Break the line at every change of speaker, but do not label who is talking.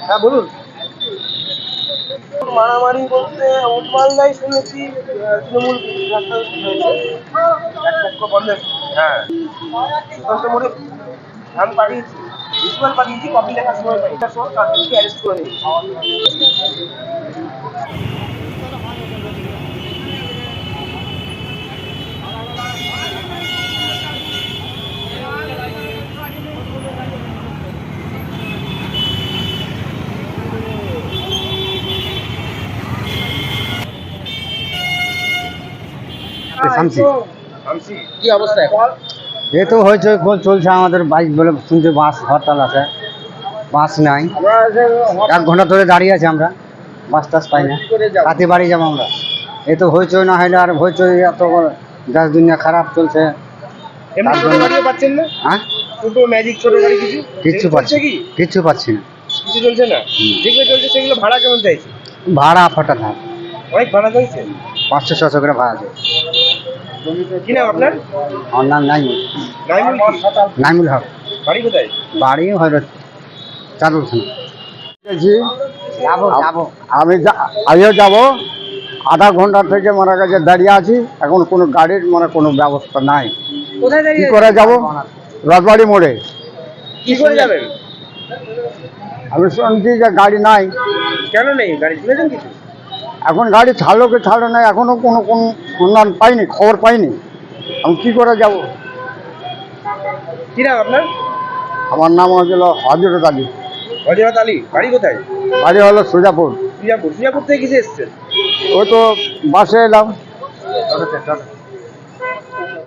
হ্যাঁ বলুন। মারামারি বলতে উন্মালদাই শুনেছি তৃণমূল হ্যাঁ। মোড়ে ধান পাঠিয়েছি পাঠিয়েছি কপি লেখার সময় পাই। তাদেরকে অ্যারেস্ট করে নিয়েছি।
শামসি।
শামসি?
কি অবস্থা
এ তো হয়েছে চলছে আমাদের বাইক বলে শুনছে বাস হরতাল আছে। বাস নাই। এক ঘণ্টা ধরে দাঁড়িয়ে আছি আমরা। বাস টাস পাই না। রাতে বাড়ি যাব আমরা। এ তো হইচই না হইলে আর হইচই এত দেশ দুনিয়া খারাপ চলছে। হ্যাঁ? কিচ্ছু পাচ্ছি কিচ্ছু পাচ্ছি না।
কিছু চলছে না? যেগুলো চলছে সেগুলো ভাড়া কেমন চাইছে?
ভাড়া ফাটা থাক
অনেক ভাড়া চাইছে?
পাঁচশো ছশো করে ভাড়া আছে
কি নাম আপনার?
আমার নাম নাইমুল।
নাইমুল কি?
নাইমুল হক।
বাড়ি কোথায়?
বাড়ি
যাব যাব।
আমি আমিও যাব। আধা ঘণ্টা থেকে মারা কাছে দাঁড়িয়ে আছি। এখন কোনো গাড়ির মানে কোনো ব্যবস্থা নাই।
কোথায়
কি
দাঁড়িয়ে
করে যাব? রাজবাড়ি মোড়ে।
কি করে যাবেন?
আমি শুনছি যে গাড়ি নাই।
কেন নেই? গাড়ি শুনেছেন কিছু?
এখন গাড়ি ছাড়লো কি ছাড়লো না এখনও কোনো কোন সন্ধান পাইনি খবর পাইনি। আমি কি করে যাব?
কি নাম আপনার?
আমার নাম হয়েছিল হজরত আলী।
হজরত আলী বাড়ি কোথায়?
বাড়ি হলো সুজাপুর।
সুজাপুর সুজাপুর থেকে কিসে এসছেন?
ওই তো বাসে এলাম।